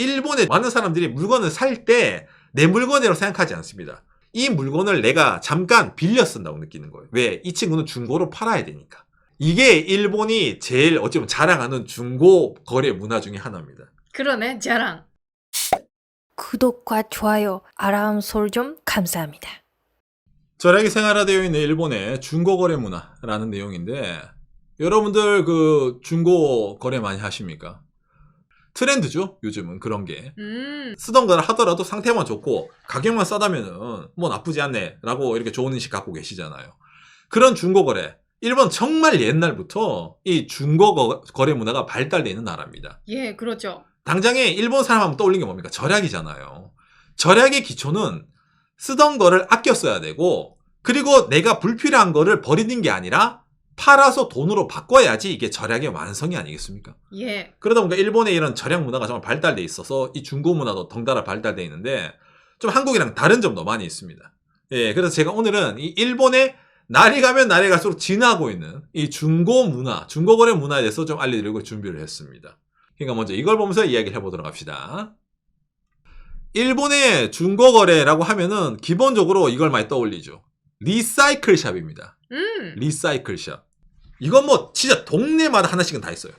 일본에 많은 사람들이 물건을 살 때 내 물건이라고 생각하지 않습니다. 이 물건을 내가 잠깐 빌려 쓴다고 느끼는 거예요. 왜? 이 친구는 중고로 팔아야 되니까. 이게 일본이 제일 어찌 보면 자랑하는 중고 거래 문화 중에 하나입니다. 그러네, 자랑. 구독과 좋아요, 알람 설정 감사합니다. 절약이 생활화되어 있는 일본의 중고 거래 문화라는 내용인데 여러분들 그 중고 거래 많이 하십니까? 트렌드죠. 요즘은 그런 게. 음, 쓰던 거를 하더라도 상태만 좋고 가격만 싸다면은 뭐 나쁘지 않네라고 이렇게 좋은 인식 갖고 계시잖아요. 그런 중고 거래. 일본 정말 옛날부터 이 중고 거- 거래 문화가 발달되어 있는 나라입니다. 예, 그렇죠. 당장에 일본 사람 하면 떠올린 게 뭡니까? 절약이잖아요. 절약의 기초는 쓰던 거를 아껴 써야 되고 그리고 내가 불필요한 거를 버리는 게 아니라 팔아서 돈으로 바꿔야지 이게 절약의 완성이 아니겠습니까? 예, 그러다 보니까 일본의 이런 절약 문화가 정말 발달돼 있어서 이 중고 문화도 덩달아 발달돼 있는데 좀 한국이랑 다른 점도 많이 있습니다. 예, 그래서 제가 오늘은 이 일본의 날이 가면 날이 갈수록 진화하고 있는 이 중고 문화, 중고 거래 문화에 대해서 좀 알려드리고 준비를 했습니다. 그러니까 먼저 이걸 보면서 이야기를 해보도록 합시다. 일본의 중고 거래라고 하면은 기본적으로 이걸 많이 떠올리죠. 리사이클 샵입니다. 음, 리사이클 샵. 이건 뭐 진짜 동네마다 하나씩은 다 있어요.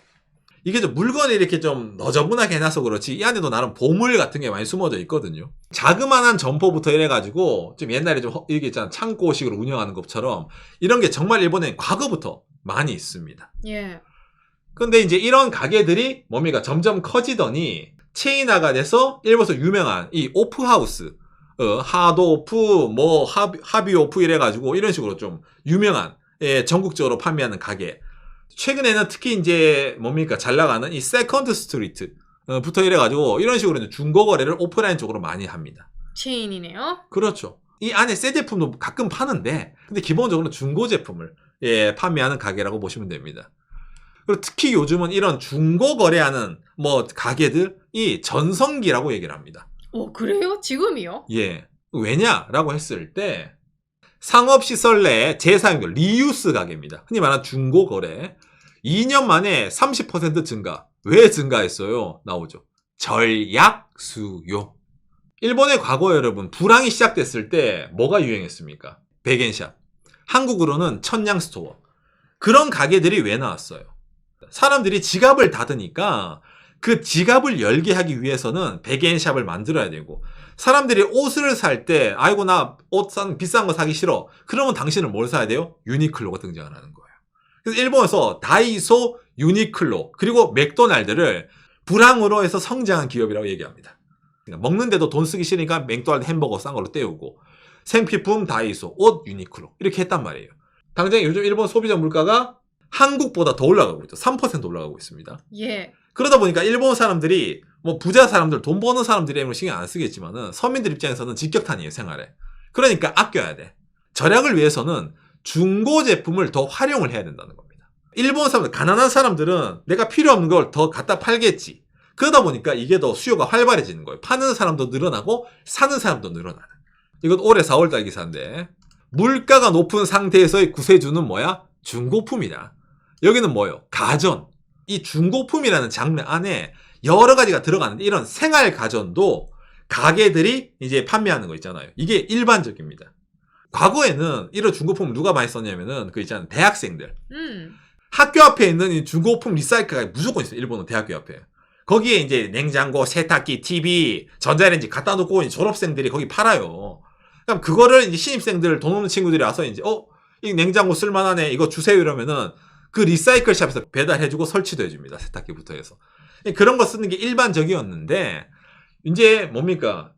이게 좀 물건이 이렇게 좀 너저분하게 해놔서 그렇지 이 안에도 나름 보물 같은 게 많이 숨어져 있거든요. 자그마한 점포부터 이래가지고 좀 옛날에 좀 허- 이게 있잖아 창고식으로 운영하는 것처럼 이런 게 정말 일본에 과거부터 많이 있습니다. 예, 근데 이제 이런 가게들이 뭡니까 점점 커지더니 체인화가 돼서 일본에서 유명한 이 오프하우스 어, 하도오프 뭐 하비, 하비오프 이래가지고 이런 식으로 좀 유명한 예, 전국적으로 판매하는 가게 최근에는 특히 이제 뭡니까 잘 나가는 이 세컨드 스트리트 어, 부터 이래가지고 이런 식으로 이제 중고 거래를 오프라인 쪽으로 많이 합니다. 체인이네요. 그렇죠. 이 안에 새 제품도 가끔 파는데, 근데 기본적으로 중고 제품을 예, 판매하는 가게라고 보시면 됩니다. 그리고 특히 요즘은 이런 중고 거래하는 뭐 가게들이 전성기라고 얘기를 합니다. 오, 그래요? 지금이요? 예. 왜냐라고 했을 때 상업시설 내 재사용료 리유스 가게입니다. 흔히 말하는 중고 거래. 2년 만에 30% 증가. 왜 증가했어요? 나오죠. 절약 수요. 일본의 과거 여러분 불황이 시작됐을 때 뭐가 유행했습니까? 백엔샵. 한국으로는 천냥 스토어. 그런 가게들이 왜 나왔어요? 사람들이 지갑을 닫으니까 그 지갑을 열게 하기 위해서는 백엔샵을 만들어야 되고 사람들이 옷을 살 때 아이고 나옷싼 비싼 거 사기 싫어. 그러면 당신은 뭘 사야 돼요? 유니클로가 등장을 하는 거예요. 그래서 일본에서 다이소, 유니클로 그리고 맥도날드를 불황으로 해서 성장한 기업이라고 얘기합니다. 그러니까 먹는데도 돈 쓰기 싫으니까 맥도날드 햄버거 싼 걸로 때우고 생필품 다이소, 옷 유니클로 이렇게 했단 말이에요. 당장 요즘 일본 소비자 물가가 한국보다 더 올라가고 있죠. 3% 올라가고 있습니다. 예, 그러다 보니까 일본 사람들이 뭐 부자 사람들 돈 버는 사람들이 뭐 신경 안 쓰겠지만은 서민들 입장에서는 직격탄이에요 생활에. 그러니까 아껴야 돼. 절약을 위해서는 중고 제품을 더 활용을 해야 된다는 겁니다. 일본 사람들 가난한 사람들은 내가 필요 없는 걸 더 갖다 팔겠지. 그러다 보니까 이게 더 수요가 활발해지는 거예요. 파는 사람도 늘어나고 사는 사람도 늘어나는. 이건 올해 4월달 기사인데 물가가 높은 상태에서의 구세주는 뭐야? 중고품이다. 여기는 뭐예요? 가전. 이 중고품이라는 장르 안에 여러 가지가 들어가는데 이런 생활 가전도 가게들이 이제 판매하는 거 있잖아요. 이게 일반적입니다. 과거에는 이런 중고품을 누가 많이 썼냐면은 그 있잖아요. 대학생들. 음, 학교 앞에 있는 이 중고품 리사이클가 무조건 있어요. 일본은 대학교 앞에. 거기에 이제 냉장고, 세탁기, TV, 전자레인지 갖다 놓고 졸업생들이 거기 팔아요. 그럼 그거를 이제 신입생들 돈 없는 친구들이 와서 이제 어, 이 냉장고 쓸만하네. 이거 주세요 이러면은 그 리사이클 샵에서 배달해주고 설치도 해줍니다. 세탁기부터 해서. 그런 거 쓰는 게 일반적이었는데 이제 뭡니까?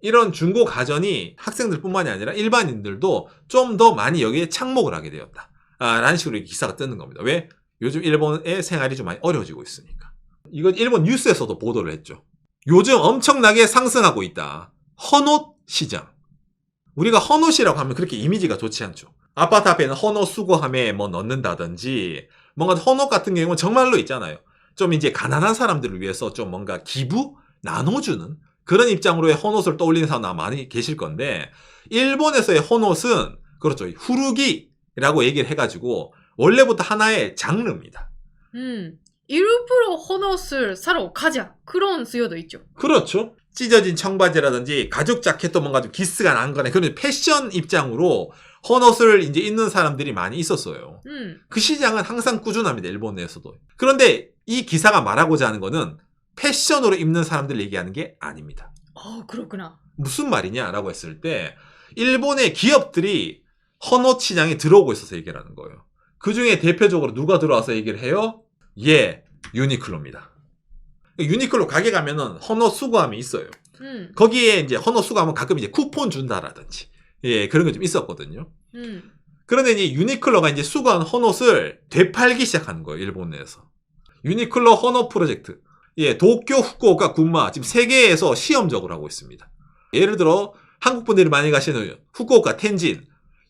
이런 중고 가전이 학생들뿐만이 아니라 일반인들도 좀 더 많이 여기에 착목을 하게 되었다. 아, 라는 식으로 기사가 뜨는 겁니다. 왜? 요즘 일본의 생활이 좀 많이 어려워지고 있으니까. 이건 일본 뉴스에서도 보도를 했죠. 요즘 엄청나게 상승하고 있다. 헌옷 시장. 우리가 헌옷이라고 하면 그렇게 이미지가 좋지 않죠. 아파트 앞에는 헌옷 수거함에 뭐 넣는다든지 뭔가 헌옷 같은 경우는 정말로 있잖아요. 좀 이제 가난한 사람들을 위해서 좀 뭔가 기부 나눠주는 그런 입장으로의 헌옷을 떠올리는 사람 아마 많이 계실 건데 일본에서의 헌옷은 그렇죠 후루기라고 얘기를 해가지고 원래부터 하나의 장르입니다. 음, 일부러 헌옷을 사러 가자. 그런 수요도 있죠. 그렇죠. 찢어진 청바지라든지 가죽 자켓도 뭔가 좀 기스가 난 거네. 그런 패션 입장으로 헌옷을 이제 입는 사람들이 많이 있었어요. 음. 그 시장은 항상 꾸준합니다. 일본 내에서도. 그런데 이 기사가 말하고자 하는 거는 패션으로 입는 사람들 얘기하는 게 아닙니다. 아, 그렇구나. 무슨 말이냐라고 했을 때 일본의 기업들이 헌옷 시장에 들어오고 있어서 얘기를 하는 거예요. 그 중에 대표적으로 누가 들어와서 얘기를 해요? 예, 유니클로입니다. 유니클로 가게 가면은 헌옷 수거함이 있어요. 음. 거기에 이제 헌옷 수거하면 가끔 이제 쿠폰 준다라든지 예 그런 게 좀 있었거든요. 음. 그런데 이제 유니클로가 이제 수거한 헌옷을 되팔기 시작하는 거예요 일본 내에서. 유니클로 헌옷 프로젝트. 예 도쿄, 후쿠오카, 군마 지금 세계에서 시험적으로 하고 있습니다. 예를 들어 한국 분들이 많이 가시는 후쿠오카, 텐진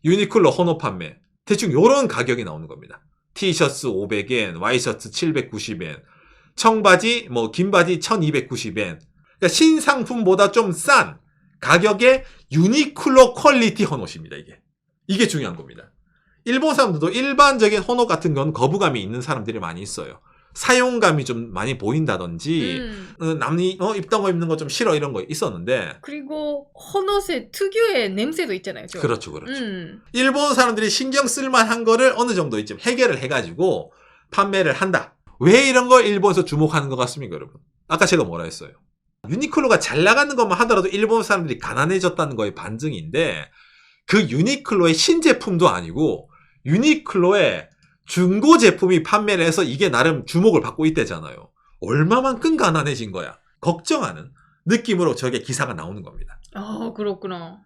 유니클로 헌옷 판매 대충 요런 가격이 나오는 겁니다. 티셔츠 500엔, 와이셔츠 790엔, 청바지, 뭐, 긴 바지 1290엔. 그러니까 신상품보다 좀 싼 가격의 유니클로 퀄리티 헌옷입니다, 이게. 이게 중요한 겁니다. 일본 사람들도 일반적인 헌옷 같은 건 거부감이 있는 사람들이 많이 있어요. 사용감이 좀 많이 보인다든지, 음. 어, 남이, 어, 입던 거 입는 거 좀 싫어, 이런 거 있었는데, 그리고 헌옷의 특유의 냄새도 있잖아요. 저. 그렇죠, 그렇죠. 음. 일본 사람들이 신경 쓸만한 거를 어느 정도 이제 해결을 해가지고 판매를 한다. 왜 이런 걸 일본에서 주목하는 것 같습니까, 여러분? 아까 제가 뭐라 했어요? 유니클로가 잘 나가는 것만 하더라도 일본 사람들이 가난해졌다는 거의 반증인데, 그 유니클로의 신제품도 아니고, 유니클로의 중고 제품이 판매를 해서 이게 나름 주목을 받고 있대잖아요. 얼마만큼 가난해진 거야? 걱정하는 느낌으로 저게 기사가 나오는 겁니다. 아, 그렇구나.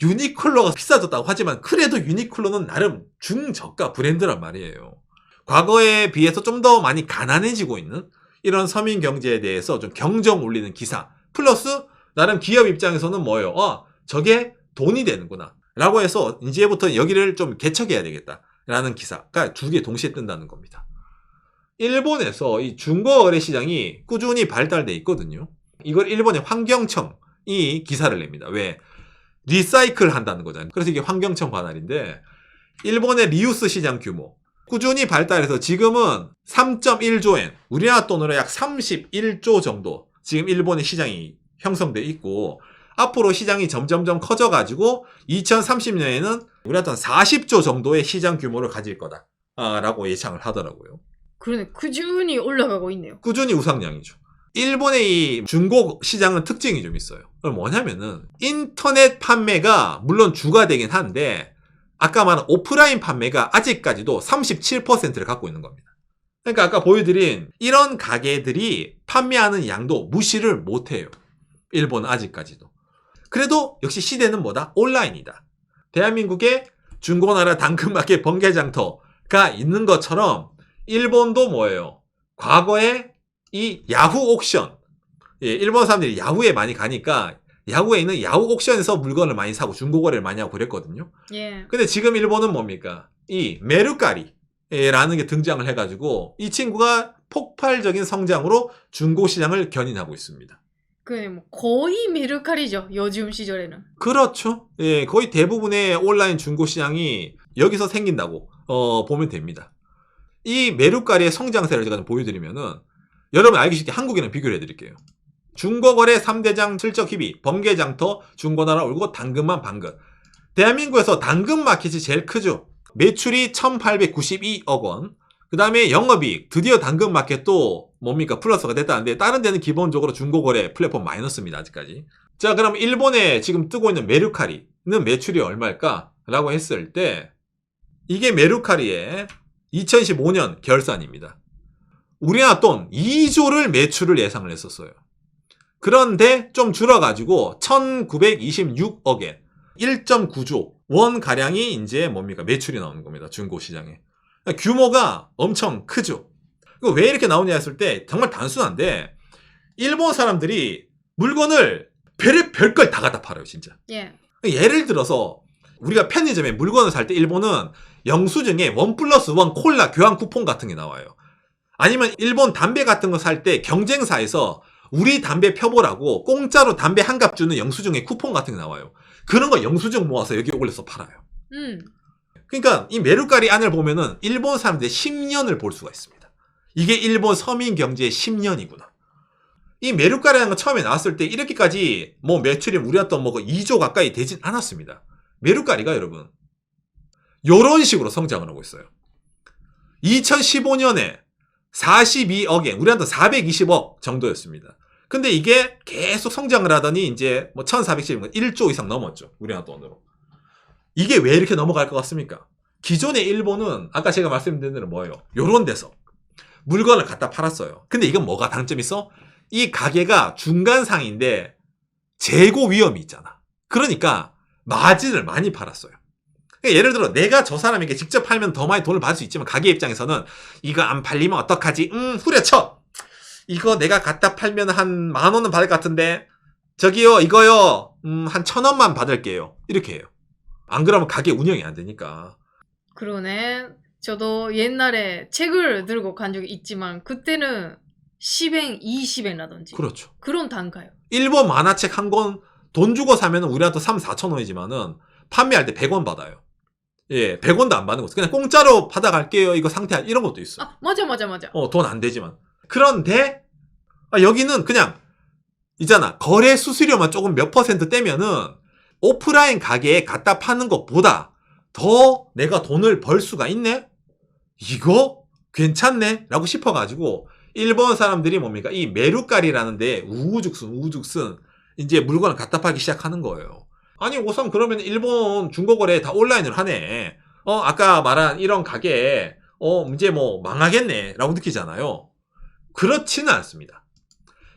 유니클로가 비싸졌다고 하지만 그래도 유니클로는 나름 중저가 브랜드란 말이에요. 과거에 비해서 좀 더 많이 가난해지고 있는 이런 서민 경제에 대해서 좀 경정 울리는 기사. 플러스 나름 기업 입장에서는 뭐예요? 어, 저게 돈이 되는구나. 라고 해서 이제부터 여기를 좀 개척해야 되겠다. 라는 기사가 두 개 동시에 뜬다는 겁니다. 일본에서 이 중고 거래 시장이 꾸준히 발달돼 있거든요. 이걸 일본의 환경청이 기사를 냅니다. 왜? 리사이클 한다는 거잖아요. 그래서 이게 환경청 관할인데 일본의 리유스 시장 규모 꾸준히 발달해서 지금은 3.1조엔 우리나라 돈으로 약 31조 정도 지금 일본의 시장이 형성돼 있고 앞으로 시장이 점점점 커져가지고 2030년에는 우리나라 돈 40조 정도의 시장 규모를 가질 거다라고 예상을 하더라고요. 그러네. 꾸준히 올라가고 있네요. 꾸준히 우상향이죠. 일본의 이 중고 시장은 특징이 좀 있어요. 뭐냐면은 인터넷 판매가 물론 주가 되긴 한데 아까 말한 오프라인 판매가 아직까지도 37%를 갖고 있는 겁니다. 그러니까 아까 보여드린 이런 가게들이 판매하는 양도 무시를 못해요. 일본은 아직까지도. 그래도 역시 시대는 뭐다? 온라인이다. 대한민국에 중고나라 당근마켓 번개장터가 있는 것처럼 일본도 뭐예요? 과거에 이 야후 옥션. 예, 일본 사람들이 야후에 많이 가니까 야후에 있는 야후 옥션에서 물건을 많이 사고 중고거래를 많이 하고 그랬거든요. 예. 근데 지금 일본은 뭡니까? 이 메르카리라는 게 등장을 해가지고 이 친구가 폭발적인 성장으로 중고 시장을 견인하고 있습니다. 그네 뭐 거의 메르카리죠. 요즘 시절에는. 그렇죠. 예, 거의 대부분의 온라인 중고 시장이 여기서 생긴다고 어, 보면 됩니다. 이 메루카리의 성장세를 제가 좀 보여드리면은 여러분 알기 쉽게 한국이랑 비교를 해드릴게요. 중고거래 3대장 실적 희비, 범계장터, 중고나라 올고 당근만 방금. 대한민국에서 당근 마켓이 제일 크죠. 매출이 1892억 원. 그 다음에 영업이익, 드디어 당근 마켓도 뭡니까? 플러스가 됐다는데, 다른 데는 기본적으로 중고거래 플랫폼 마이너스입니다, 아직까지. 자, 그럼 일본에 지금 뜨고 있는 메르카리는 매출이 얼마일까? 라고 했을 때, 이게 메르카리의 2015년 결산입니다. 우리나라 돈 2조를 매출을 예상을 했었어요. 그런데 좀 줄어가지고 1926억엔 1.9조 원 가량이 이제 뭡니까 매출이 나오는 겁니다 중고 시장에 규모가 엄청 크죠. 이거 왜 이렇게 나오냐 했을 때 정말 단순한데 일본 사람들이 물건을 별 별걸 다 갖다 팔아요 진짜. 예. 예를 들어서 우리가 편의점에 물건을 살 때 일본은 영수증에 원 플러스 원 콜라 교환 쿠폰 같은 게 나와요. 아니면 일본 담배 같은 거 살 때 경쟁사에서 우리 담배 펴보라고 공짜로 담배 한 갑 주는 영수증에 쿠폰 같은 게 나와요. 그런 거 영수증 모아서 여기 올려서 팔아요. 음. 그러니까 이 메루카리 안을 보면은 일본 사람들의 10년을 볼 수가 있습니다. 이게 일본 서민 경제의 10년이구나. 이 메루카리라는 거 처음에 나왔을 때 이렇게까지 뭐 매출이 우리한테 뭐 2조 가까이 되진 않았습니다. 메루카리가 여러분 요런 식으로 성장을 하고 있어요. 2015년에 42억엔 우리한테 420억 정도였습니다. 근데 이게 계속 성장을 하더니 이제 뭐 1470억 1조 이상 넘었죠. 우리나라 돈으로. 이게 왜 이렇게 넘어갈 것 같습니까? 기존의 일본은 아까 제가 말씀드린 대로 뭐예요? 요런 데서 물건을 갖다 팔았어요. 근데 이건 뭐가 단점이 있어? 이 가게가 중간상인데 재고 위험이 있잖아. 그러니까 마진을 많이 팔았어요. 그러니까 예를 들어 내가 저 사람에게 직접 팔면 더 많이 돈을 받을 수 있지만 가게 입장에서는 이거 안 팔리면 어떡하지? 음 후려쳐. 이거 내가 갖다 팔면 한 만 원은 받을 것 같은데 저기요 이거요 음, 한 천 원만 받을게요. 이렇게 해요. 안 그러면 가게 운영이 안 되니까. 그러네. 저도 옛날에 책을 들고 간 적이 있지만 그때는 10엔, 20엔이라든지 그렇죠. 그런 단가요. 일본 만화책 한 권 돈 주고 사면 우리한테 3, 4천 원이지만은 판매할 때 100원 받아요. 예, 100원도 안 받는 거죠. 그냥 공짜로 받아갈게요. 이거 상태 이런 것도 있어. 아 맞아 맞아 맞아. 어, 돈 안 되지만. 그런데 아, 여기는 그냥 있잖아. 거래 수수료만 조금 몇 퍼센트 떼면은 오프라인 가게에 갖다 파는 것보다 더 내가 돈을 벌 수가 있네? 이거 괜찮네? 라고 싶어가지고 일본 사람들이 뭡니까? 이 메루카리라는 데 우후죽순 우후죽순 이제 물건을 갖다 팔기 시작하는 거예요. 아니 우선 그러면 일본 중고거래 다 온라인으로 하네. 어 아까 말한 이런 가게 어 이제 뭐 망하겠네 라고 느끼잖아요. 그렇지는 않습니다.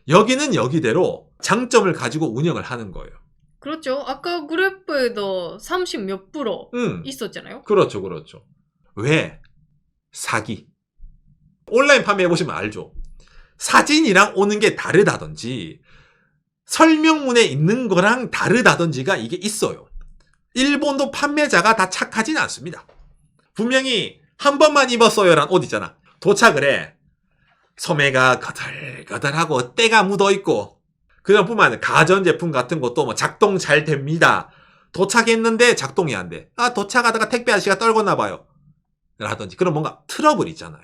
여기는 여기대로 장점을 가지고 운영을 하는 거예요. 그렇죠. 아까 그래프에도 30 몇 프로 음. 있었잖아요. 그렇죠, 그렇죠. 왜? 사기. 온라인 판매해보시면 알죠. 사진이랑 오는 게 다르다든지, 설명문에 있는 거랑 다르다든지가 이게 있어요. 일본도 판매자가 다 착하진 않습니다. 분명히 한 번만 입었어요란 옷 있잖아. 도착을 해. 소매가 거들거들하고 때가 묻어있고, 그냥 뿐만 아니라 가전제품 같은 것도 뭐 작동 잘 됩니다. 도착했는데 작동이 안 돼. 아, 도착하다가 택배 아저씨가 떨궜나 봐요. 라든지 그런 뭔가 트러블 있잖아요.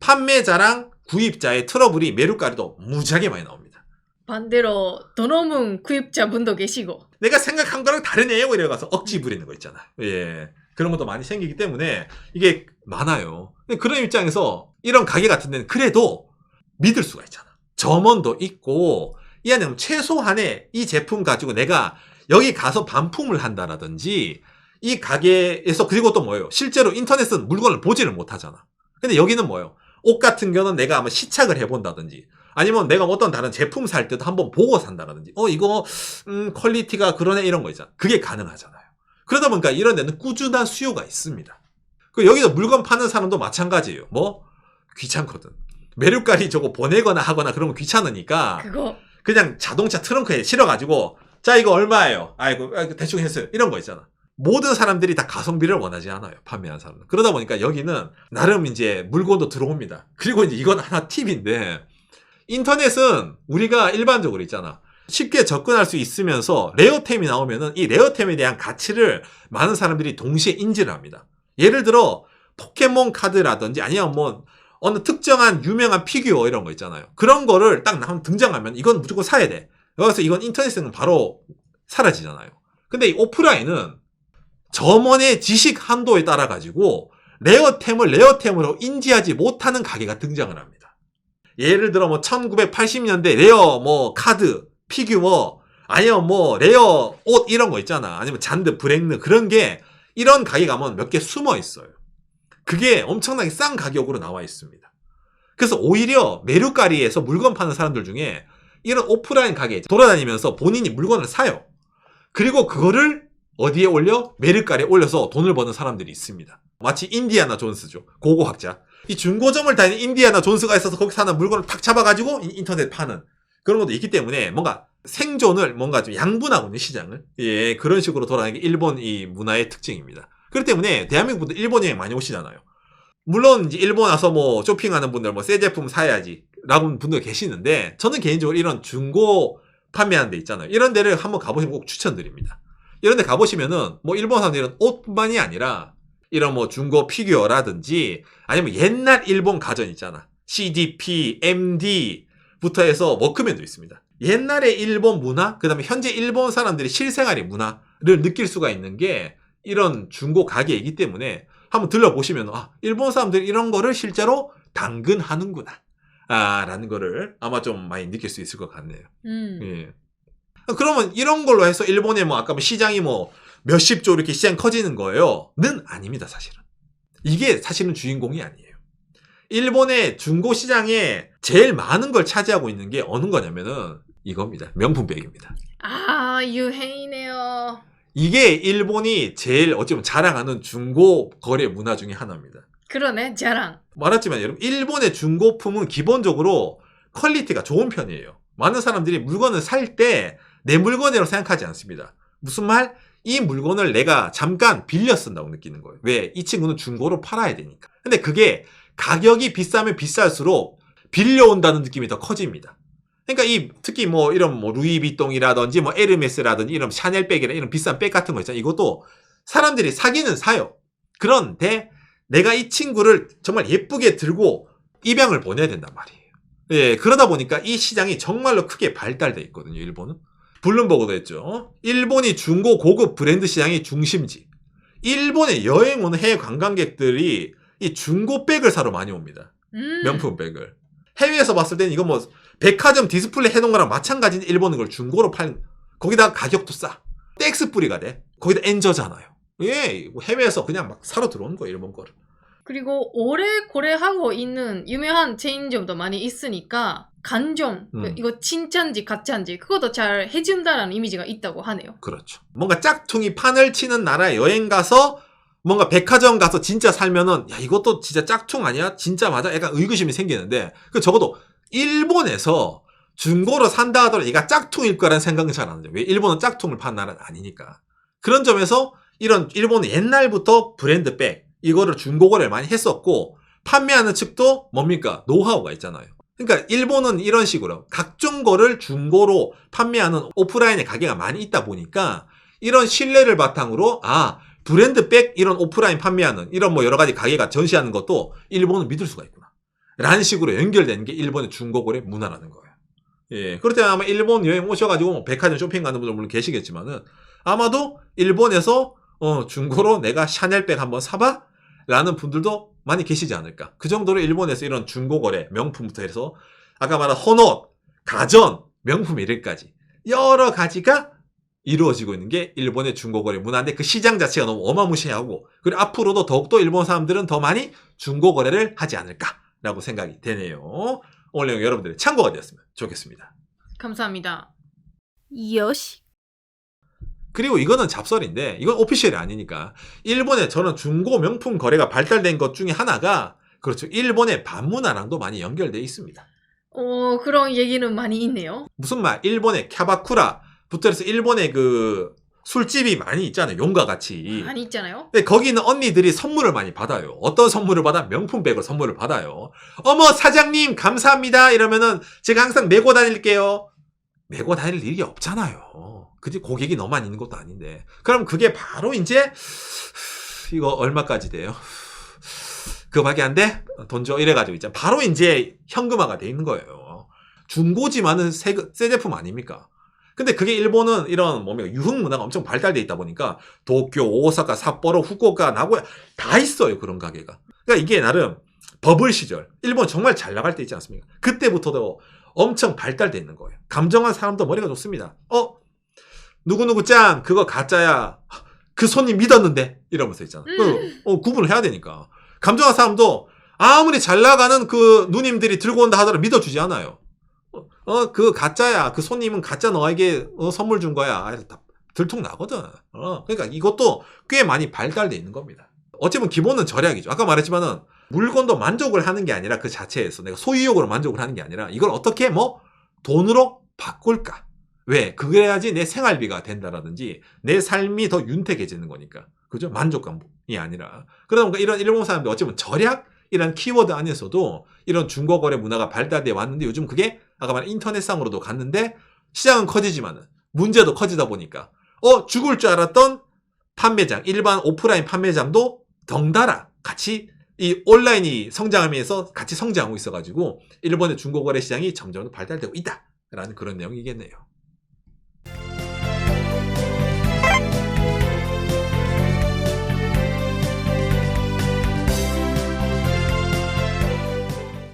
판매자랑 구입자의 트러블이 메루카리도 무지하게 많이 나옵니다. 반대로 더 넘은 구입자분도 계시고. 내가 생각한 거랑 다르네요. 이래가서 억지 부리는 거 있잖아요. 예. 그런 것도 많이 생기기 때문에 이게 많아요. 그런 입장에서 이런 가게 같은 데는 그래도 믿을 수가 있잖아. 점원도 있고 이 안에 최소한의 이 제품 가지고 내가 여기 가서 반품을 한다라든지 이 가게에서 그리고 또 뭐예요? 실제로 인터넷은 물건을 보지를 못하잖아. 근데 여기는 뭐예요? 옷 같은 경우는 내가 한번 시착을 해본다든지 아니면 내가 어떤 다른 제품 살 때도 한번 보고 산다라든지 어 이거 음 퀄리티가 그러네 이런 거 있잖아. 그게 가능하잖아요. 그러다 보니까 이런 데는 꾸준한 수요가 있습니다. 그 여기서 물건 파는 사람도 마찬가지예요. 뭐 귀찮거든. 메루카리 저거 보내거나 하거나 그런 거 귀찮으니까 그거 그냥 자동차 트렁크에 실어가지고 자 이거 얼마예요? 아이고, 아이고, 대충 했어요. 이런 거 있잖아. 모든 사람들이 다 가성비를 원하지 않아요. 판매하는 사람은. 그러다 보니까 여기는 나름 이제 물건도 들어옵니다. 그리고 이제 이건 하나 팁인데 인터넷은 우리가 일반적으로 있잖아. 쉽게 접근할 수 있으면서 레어템이 나오면은 이 레어템에 대한 가치를 많은 사람들이 동시에 인지를 합니다. 예를 들어 포켓몬 카드라든지 아니면 뭐 어느 특정한 유명한 피규어 이런 거 있잖아요. 그런 거를 딱 나오면 등장하면 이건 무조건 사야 돼. 여기서 이건 인터넷에는 바로 사라지잖아요. 근데 이 오프라인은 점원의 지식 한도에 따라 가지고 레어템을 레어템으로 인지하지 못하는 가게가 등장을 합니다. 예를 들어 뭐 1980년대 레어 뭐 카드, 피규어, 아니면 뭐 레어 옷 이런 거 있잖아. 아니면 잔드, 브랭드 그런 게 이런 가게 가면 몇 개 숨어 있어요. 그게 엄청나게 싼 가격으로 나와 있습니다. 그래서 오히려 메루카리에서 물건 파는 사람들 중에 이런 오프라인 가게에 돌아다니면서 본인이 물건을 사요. 그리고 그거를 어디에 올려? 메르카리에 올려서 돈을 버는 사람들이 있습니다. 마치 인디아나 존스죠. 고고학자. 이 중고점을 다니는 인디아나 존스가 있어서 거기 사는 물건을 탁 잡아가지고 이- 인터넷 파는 그런 것도 있기 때문에 뭔가 생존을 뭔가 좀 양분하고 있는 시장을 예 그런 식으로 돌아가는 게 일본 이 문화의 특징입니다. 그렇기 때문에 대한민국 분들 일본 여행 많이 오시잖아요. 물론 이제 일본 와서 뭐 쇼핑하는 분들 뭐 새 제품 사야지 라고 분들 계시는데 저는 개인적으로 이런 중고 판매하는 데 있잖아요. 이런 데를 한번 가보시면 꼭 추천드립니다. 이런 데 가보시면은 뭐 일본 사람들은 옷뿐만이 아니라 이런 뭐 중고 피규어라든지 아니면 옛날 일본 가전 있잖아. CDP, MD부터 해서 워크맨도 있습니다. 옛날에 일본 문화, 그 다음에 현재 일본 사람들이 실생활의 문화를 느낄 수가 있는 게 이런 중고 가게이기 때문에 한번 들러보시면, 아, 일본 사람들이 이런 거를 실제로 당근하는구나. 아, 라는 거를 아마 좀 많이 느낄 수 있을 것 같네요. 음. 예. 그러면 이런 걸로 해서 일본의 뭐 아까 뭐 시장이 뭐 몇십 조 이렇게 시장 커지는 거예요? 는 아닙니다, 사실은. 이게 사실은 주인공이 아니에요. 일본의 중고 시장에 제일 많은 걸 차지하고 있는 게 어느 거냐면은 이겁니다. 명품백입니다. 아, 유행이네요. 이게 일본이 제일 어찌 보면 자랑하는 중고 거래 문화 중에 하나입니다. 그러네, 자랑. 말했지만 여러분 일본의 중고품은 기본적으로 퀄리티가 좋은 편이에요. 많은 사람들이 물건을 살 때 내 물건이라고 생각하지 않습니다. 무슨 말? 이 물건을 내가 잠깐 빌려 쓴다고 느끼는 거예요. 왜? 이 친구는 중고로 팔아야 되니까. 근데 그게 가격이 비싸면 비쌀수록 빌려온다는 느낌이 더 커집니다. 그러니까 이 특히 뭐 이런 뭐 루이비통이라든지 뭐 에르메스라든지 이런 샤넬백이나 이런 비싼 백 같은 거 있잖아요. 이것도 사람들이 사기는 사요. 그런데 내가 이 친구를 정말 예쁘게 들고 입양을 보내야 된단 말이에요. 예, 그러다 보니까 이 시장이 정말로 크게 발달돼 있거든요, 일본은. 블룸버그도 했죠. 일본이 중고 고급 브랜드 시장의 중심지. 일본에 여행 오는 해외 관광객들이 이 중고 백을 사러 많이 옵니다. 음. 명품 백을. 해외에서 봤을 때는 이거 뭐 백화점 디스플레이 해놓은 거랑 마찬가지인 일본은 걸 중고로 팔는 거기다 가격도 싸. 텍스 뿌리가 돼. 거기다 엔저잖아요. 예, 해외에서 그냥 막 사러 들어오는 거예요, 일본 거를. 그리고 오래 거래하고 있는 유명한 체인점도 많이 있으니까 간점, 음. 이거 진짜인지 가짜인지 그것도 잘 해준다라는 이미지가 있다고 하네요. 그렇죠. 뭔가 짝퉁이 판을 치는 나라에 여행 가서 뭔가 백화점 가서 진짜 살면은 야 이것도 진짜 짝퉁 아니야? 진짜 맞아? 약간 의구심이 생기는데 그 적어도 일본에서 중고로 산다 하더라도 얘가 짝퉁일 거라는 생각은 잘 안 하죠. 왜 일본은 짝퉁을 파는 나라는 아니니까. 그런 점에서 이런 일본은 옛날부터 브랜드 백 이거를 중고 거래를 많이 했었고 판매하는 측도 뭡니까? 노하우가 있잖아요. 그러니까 일본은 이런 식으로 각종 거를 중고로 판매하는 오프라인의 가게가 많이 있다 보니까 이런 신뢰를 바탕으로 아 브랜드 백 이런 오프라인 판매하는 이런 뭐 여러 가지 가게가 전시하는 것도 일본은 믿을 수가 있구나. 라는 식으로 연결되는 게 일본의 중고거래 문화라는 거예요. 예. 그럴 때 아마 일본 여행 오셔가지고 뭐 백화점 쇼핑 가는 분들 물론 계시겠지만은 아마도 일본에서 어, 중고로 내가 샤넬백 한번 사봐? 라는 분들도 많이 계시지 않을까. 그 정도로 일본에서 이런 중고거래, 명품부터 해서 아까 말한 헌옷, 가전, 명품 이래까지 여러 가지가 이루어지고 있는 게 일본의 중고거래 문화인데 그 시장 자체가 너무 어마무시하고 그리고 앞으로도 더욱더 일본 사람들은 더 많이 중고거래를 하지 않을까라고 생각이 되네요. 오늘 내용 여러분들의 참고가 되었으면 좋겠습니다. 감사합니다. 요시. 그리고 이거는 잡설인데 이건 오피셜이 아니니까 일본의 저는 중고 명품 거래가 발달된 것 중에 하나가 그렇죠. 일본의 반문화랑도 많이 연결돼 있습니다. 어, 그런 얘기는 많이 있네요. 무슨 말? 일본의 캬바쿠라부터 해서 일본의 그 술집이 많이 있잖아요. 용과 같이. 많이 있잖아요. 근데 거기 있는 언니들이 선물을 많이 받아요. 어떤 선물을 받아? 명품백을 선물을 받아요. 어머 사장님 감사합니다. 이러면은 제가 항상 메고 다닐게요. 메고 다닐 일이 없잖아요. 그지 고객이 너만 있는 것도 아닌데. 그럼 그게 바로 이제 이거 얼마까지 돼요? 그거밖에 안 돼? 돈 줘. 이래가지고 있잖아. 바로 이제 현금화가 돼 있는 거예요. 중고지만은 새, 새 제품 아닙니까? 근데 그게 일본은 이런 뭡니까 유흥 문화가 엄청 발달돼 있다 보니까 도쿄, 오사카, 삿포로, 후쿠오카, 나고야 다 있어요 그런 가게가. 그러니까 이게 나름 버블 시절 일본 정말 잘 나갈 때 있지 않습니까? 그때부터도 엄청 발달돼 있는 거예요. 감정한 사람도 머리가 좋습니다. 어 누구누구 짱 그거 가짜야. 그 손님 믿었는데 이러면서 있잖아. 음. 그, 어, 구분을 해야 되니까. 감정한 사람도 아무리 잘 나가는 그 누님들이 들고 온다 하더라도 믿어주지 않아요. 어, 어, 그 가짜야. 그 손님은 가짜 너에게 어, 선물 준 거야. 아, 다 들통 나거든. 어, 그러니까 이것도 꽤 많이 발달돼 있는 겁니다. 어찌보면 기본은 절약이죠. 아까 말했지만은 물건도 만족을 하는 게 아니라 그 자체에서 내가 소유욕으로 만족을 하는 게 아니라 이걸 어떻게 뭐 돈으로 바꿀까? 왜? 그래야지 내 생활비가 된다라든지 내 삶이 더 윤택해지는 거니까. 그죠? 만족감이 아니라. 그러다 보니까 이런 일본 사람들 어찌 보면 절약이란 키워드 안에서도 이런 중고거래 문화가 발달돼 왔는데 요즘 그게 아까 말한 인터넷상으로도 갔는데 시장은 커지지만은 문제도 커지다 보니까 어 죽을 줄 알았던 판매장 일반 오프라인 판매장도 덩달아 같이 이 온라인이 성장하면서 같이 성장하고 있어가지고 일본의 중고거래 시장이 점점 더 발달되고 있다라는 그런 내용이겠네요.